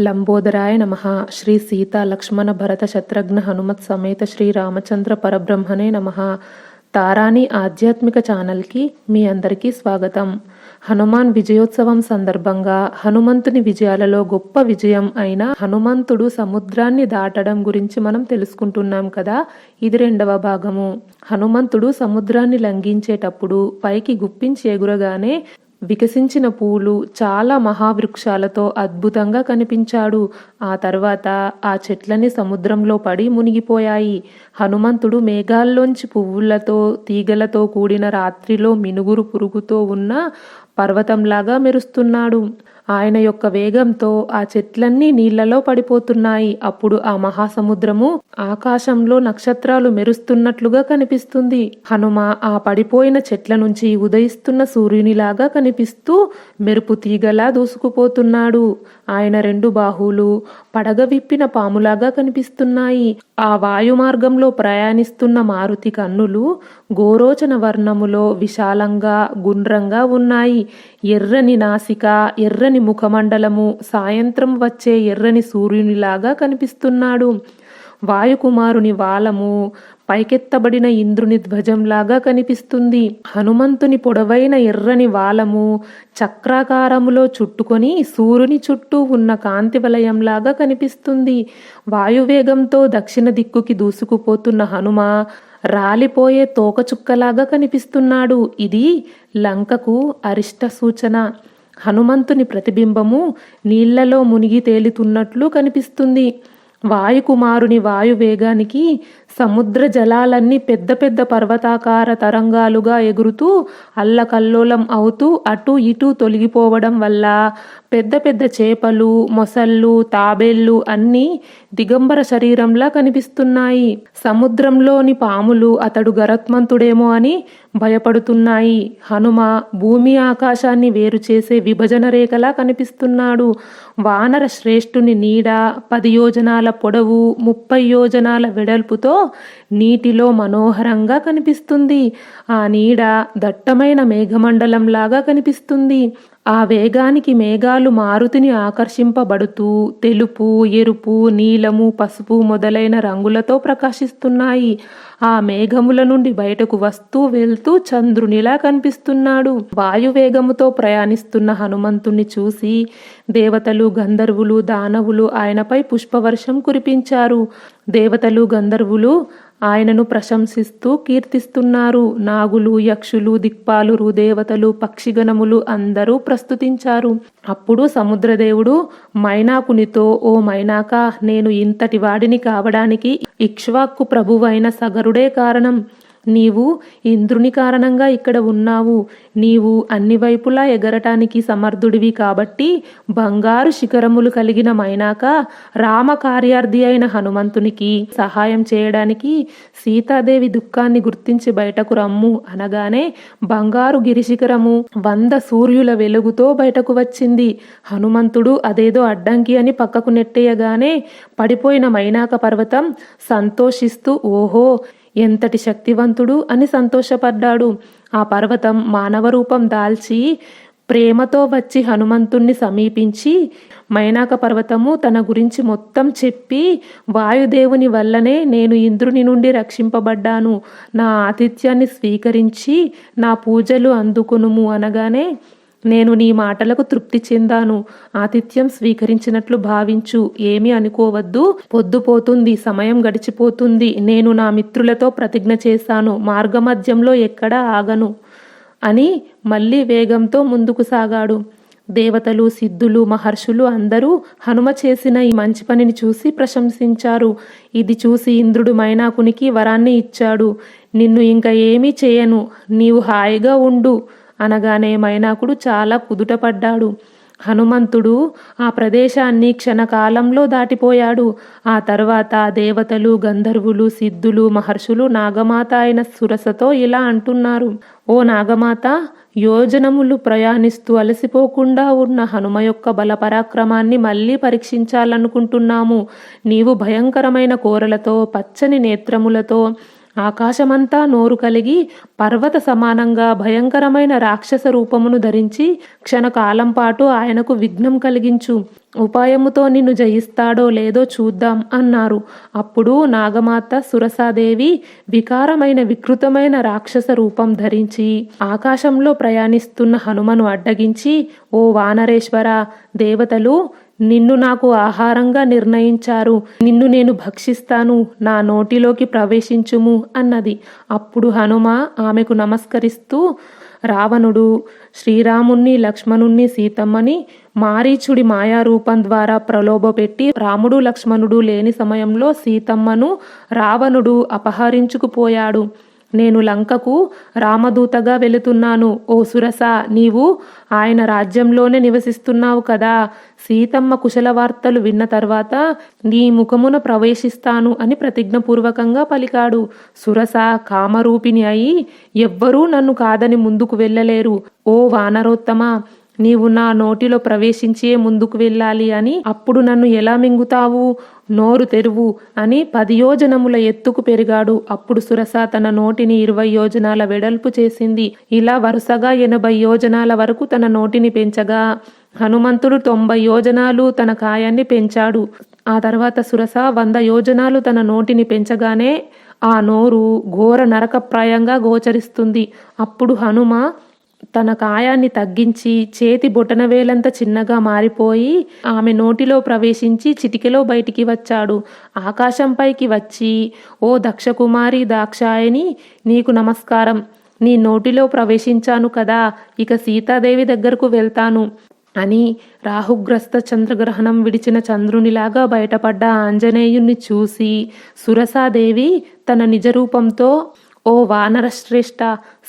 లంబోదరాయ నమ. శ్రీ సీతా లక్ష్మణ భరత శత్రుఘ్న హనుమత్ సమేత శ్రీ రామచంద్ర పరబ్రహ్మణే నమ. తారాని ఆధ్యాత్మిక ఛానల్కి మీ అందరికీ స్వాగతం. హనుమాన్ విజయోత్సవం సందర్భంగా హనుమంతుని విజయాలలో గొప్ప విజయం అయిన హనుమంతుడు సముద్రాన్ని దాటడం గురించి మనం తెలుసుకుంటున్నాం కదా ఇది రెండవ భాగము. హనుమంతుడు సముద్రాన్ని లంఘించేటప్పుడు పైకి గుప్పించి ఎగురగానే వికసించిన పూలు చాలా మహావృక్షాలతో అద్భుతంగా కనిపించాడు. ఆ తర్వాత ఆ చెట్లని సముద్రంలో పడి మునిగిపోయాయి. హనుమంతుడు మేఘాల్లోంచి పువ్వులతో తీగలతో కూడిన రాత్రిలో మినుగురు పురుగుతో ఉన్న పర్వతంలాగా మెరుస్తున్నాడు. ఆయన యొక్క వేగంతో ఆ చెట్లన్నీ నీళ్ళలో పడిపోతున్నాయి. అప్పుడు ఆ మహాసముద్రము ఆకాశంలో నక్షత్రాలు మెరుస్తున్నట్లుగా కనిపిస్తుంది. హనుమ ఆ పడిపోయిన చెట్ల నుంచి ఉదయిస్తున్న సూర్యునిలాగా కనిపిస్తూ మెరుపు తీగలా దూసుకుపోతున్నాడు. ఆయన రెండు బాహువులు పడగ విప్పిన పాములాగా కనిపిస్తున్నాయి. ఆ వాయు మార్గంలో ప్రయాణిస్తున్న మారుతి కన్నులు గోరోచన వర్ణములో విశాలంగా గుండ్రంగా ఉన్నాయి. ఎర్రని నాసిక ఎర్రని ముఖమండలము సాయంత్రం వచ్చే ఎర్రని సూర్యునిలాగా కనిపిస్తున్నాడు. వాయుకుమారుని వాలము పైకెత్తబడిన ఇంద్రుని ధ్వజంలాగా కనిపిస్తుంది. హనుమంతుని పొడవైన ఎర్రని వాలము చక్రాకారములో చుట్టుకొని సూర్యుని చుట్టూ ఉన్న కాంతి వలయంలాగా కనిపిస్తుంది. వాయువేగంతో దక్షిణ దిక్కుకి దూసుకుపోతున్న హనుమ రాలిపోయే తోకచుక్కలాగా కనిపిస్తున్నాడు. ఇది లంకకు అరిష్ట సూచన హనుమంతుని ప్రతిబింబము నీళ్ళలో మునిగి తేలుతున్నట్లు కనిపిస్తుంది. వాయుకుమారుని వాయువేగానికి సముద్ర జలాలన్నీ పెద్ద పెద్ద పర్వతాకార తరంగాలుగా ఎగురుతూ అల్లకల్లోలం అవుతూ అటు ఇటు తొలగిపోవడం వల్ల పెద్ద పెద్ద చేపలు మొసళ్ళు తాబేళ్ళు అన్నీ దిగంబర శరీరంలా కనిపిస్తున్నాయి. సముద్రంలోని పాములు అతడు గరత్మంతుడేమో అని భయపడుతున్నాయి. హనుమ భూమి ఆకాశాన్ని వేరు చేసే విభజన రేఖలా కనిపిస్తున్నాడు. వానర శ్రేష్ఠుని నీడ పది యోజనాల పొడవు ముప్పై యోజనాల వెడల్పుతో నీటిలో మనోహరంగా కనిపిస్తుంది. ఆ నీడ దట్టమైన మేఘమండలంలాగా కనిపిస్తుంది. ఆ వేగానికి మేఘాలు మారుతిని ఆకర్షింపబడుతూ తెలుపు ఎరుపు నీలము పసుపు మొదలైన రంగులతో ప్రకాశిస్తున్నాయి. ఆ మేఘముల నుండి బయటకు వస్తూ వెళ్తూ చంద్రునిలా కనిపిస్తున్నాడు. వాయువేగముతో ప్రయాణిస్తున్న హనుమంతుణ్ణి చూసి దేవతలు గంధర్వులు దానవులు ఆయనపై పుష్పవర్షం కురిపించారు. దేవతలు గంధర్వులు ఆయనను ప్రశంసిస్తూ కీర్తిస్తున్నారు. నాగులు యక్షులు దిక్పాలురు దేవతలు పక్షిగణములు అందరూ ప్రస్తుతించారు. అప్పుడు సముద్రదేవుడు మైనాకునితో ఓ మైనాక నేను ఇంతటి వాడిని కావడానికి ఇక్ష్వాక్కు ప్రభువైన సగరుడే కారణం. నీవు ఇంద్రుని కారణంగా ఇక్కడ ఉన్నావు. నీవు అన్ని వైపులా ఎగరటానికి సమర్థుడివి కాబట్టి బంగారు శిఖరములు కలిగిన మైనాక రామ కార్యార్థి అయిన హనుమంతునికి సహాయం చేయడానికి సీతాదేవి దుఃఖాన్ని గుర్తించి బయటకు రమ్ము అనగానే బంగారు గిరిశిఖరము వంద సూర్యుల వెలుగుతో బయటకు వచ్చింది. హనుమంతుడు అదేదో అడ్డంకి అని పక్కకు నెట్టేయగానే పడిపోయిన మైనాక పర్వతం సంతోషిస్తూ ఓహో ఎంతటి శక్తివంతుడు అని సంతోషపడ్డాడు. ఆ పర్వతం మానవ రూపం దాల్చి ప్రేమతో వచ్చి హనుమంతుణ్ణి సమీపించి మైనాక పర్వతము తన గురించి మొత్తం చెప్పి వాయుదేవుని వల్లనే నేను ఇంద్రుని నుండి రక్షింపబడ్డాను. నా ఆతిథ్యాన్ని స్వీకరించి నా పూజలు అందుకునుము అనగానే నేను నీ మాటలకు తృప్తి చెందాను. ఆతిథ్యం స్వీకరించినట్లు భావించు. ఏమి అనుకోవద్దు. పొద్దుపోతుంది. సమయం గడిచిపోతుంది. నేను నా మిత్రులతో ప్రతిజ్ఞ చేశాను. మార్గమధ్యంలో ఎక్కడా ఆగను అని మళ్ళీ వేగంతో ముందుకు సాగాడు. దేవతలు సిద్ధులు మహర్షులు అందరూ హనుమ చేసిన ఈ మంచి పనిని చూసి ప్రశంసించారు. ఇది చూసి ఇంద్రుడు మైనాకునికి వరాన్ని ఇచ్చాడు. నిన్ను ఇంకా ఏమీ చేయను. నీవు హాయిగా ఉండు. అనగానే మైనాకుడు చాలా కుదుటపడ్డాడు. హనుమంతుడు ఆ ప్రదేశాన్ని క్షణకాలంలో దాటిపోయాడు. ఆ తర్వాత దేవతలు గంధర్వులు సిద్ధులు మహర్షులు నాగమాత అయిన సురసతో ఇలా అంటున్నారు. ఓ నాగమాత యోజనములు ప్రయాణిస్తూ అలసిపోకుండా ఉన్న హనుమ యొక్క బలపరాక్రమాన్ని మళ్ళీ పరీక్షించాలనుకుంటున్నాము. నీవు భయంకరమైన కోరలతో పచ్చని నేత్రములతో ఆకాశమంతా నోరు కలిగి పర్వత సమానంగా భయంకరమైన రాక్షస రూపమును ధరించి క్షణకాలం పాటు ఆయనకు విఘ్నం కలిగించు. ఉపాయముతో నిన్ను జయిస్తాడో లేదో చూద్దాం అన్నారు. అప్పుడు నాగమాత సురసాదేవి వికారమైన వికృతమైన రాక్షస రూపం ధరించి ఆకాశంలో ప్రయాణిస్తున్న హనుమను అడ్డగించి ఓ వానరేశ్వర దేవతలు నిన్ను నాకు ఆహారంగా నిర్ణయించారు. నిన్ను నేను భక్షిస్తాను. నా నోటిలోకి ప్రవేశించుము అన్నది. అప్పుడు హనుమ ఆమెకు నమస్కరిస్తూ రావణుడు శ్రీరాముణ్ణి లక్ష్మణుణ్ణి సీతమ్మని మారీచుడి మాయారూపం ద్వారా ప్రలోభపెట్టి రాముడు లక్ష్మణుడు లేని సమయంలో సీతమ్మను రావణుడు అపహరించుకుపోయాడు. నేను లంకకు రామదూతగా వెళుతున్నాను. ఓ సురస నీవు ఆయన రాజ్యంలోనే నివసిస్తున్నావు కదా. సీతమ్మ కుశల వార్తలు విన్న తర్వాత నీ ముఖమున ప్రవేశిస్తాను అని ప్రతిజ్ఞపూర్వకంగా పలికాడు. సురస కామరూపిణి అయి ఎవ్వరూ నన్ను కాదని ముందుకు వెళ్ళలేరు. ఓ వానరోత్తమ నీవు నా నోటిలో ప్రవేశించే ముందుకు వెళ్ళాలి అని అప్పుడు నన్ను ఎలా మింగుతావు? నోరు తెరువు అని పది యోజనముల ఎత్తుకు పెరిగాడు. అప్పుడు సురస తన నోటిని ఇరవై యోజనాల వెడల్పు చేసింది. ఇలా వరుసగా ఎనభై యోజనాల వరకు తన నోటిని పెంచగా హనుమంతుడు తొంభై యోజనాలు తన కాయాన్ని పెంచాడు. ఆ తర్వాత సురస వంద యోజనాలు తన నోటిని పెంచగానే ఆ నోరు ఘోర నరకప్రాయంగా గోచరిస్తుంది. అప్పుడు హనుమ తన కాయాన్ని తగ్గించి చేతి బొటనవేలంత చిన్నగా మారిపోయి ఆమె నోటిలో ప్రవేశించి చిటికెలో బయటికి వచ్చాడు. ఆకాశంపైకి వచ్చి ఓ దక్షకుమారి దాక్షాయని నీకు నమస్కారం. నీ నోటిలో ప్రవేశించాను కదా ఇక సీతాదేవి దగ్గరకు వెళ్తాను అని రాహుగ్రస్త చంద్రగ్రహణం విడిచిన చంద్రునిలాగా బయటపడ్డ ఆంజనేయుణ్ణి చూసి సురసాదేవి తన నిజరూపంతో ఓ వానరశ్రేష్ఠ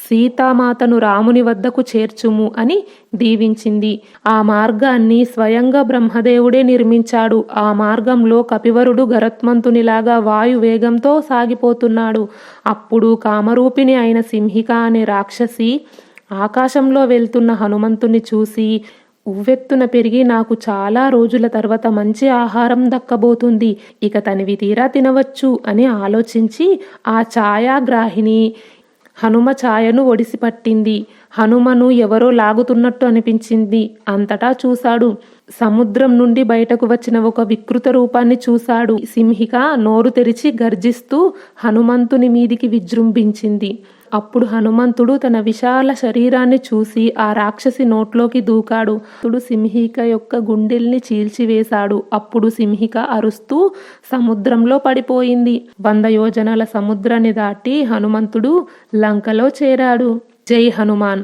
సీతామాతను రాముని వద్దకు చేర్చుము అని దీవించింది. ఆ మార్గాన్ని స్వయంగా బ్రహ్మదేవుడే నిర్మించాడు. ఆ మార్గంలో కపివరుడు గరత్మంతునిలాగా వాయు వేగంతో సాగిపోతున్నాడు. అప్పుడు కామరూపిణి అయిన సింహిక అనే రాక్షసి ఆకాశంలో వెళ్తున్న హనుమంతుని చూసి ఉవ్వెత్తున పెరిగి నాకు చాలా రోజుల తర్వాత మంచి ఆహారం దక్కబోతుంది. ఇక తనివి తీరా తినవచ్చు అని ఆలోచించి ఆ ఛాయాగ్రాహిణి హనుమ ఛాయను ఒడిసి పట్టింది హనుమను ఎవరో లాగుతున్నట్టు అనిపించింది. అంతటా చూశాడు. సముద్రం నుండి బయటకు వచ్చిన ఒక వికృత రూపాన్ని చూశాడు. సింహిక నోరు తెరిచి గర్జిస్తూ హనుమంతుని మీదికి విజృంభించింది. అప్పుడు హనుమంతుడు తన విశాల శరీరాన్ని చూసి ఆ రాక్షసి నోట్లోకి దూకాడు. తుడు సింహిక యొక్క గుండెల్ని చీల్చివేశాడు. అప్పుడు సింహిక అరుస్తూ సముద్రంలో పడిపోయింది. వంద యోజనాల సముద్రాన్ని దాటి హనుమంతుడు లంకలో చేరాడు. జై హనుమాన్!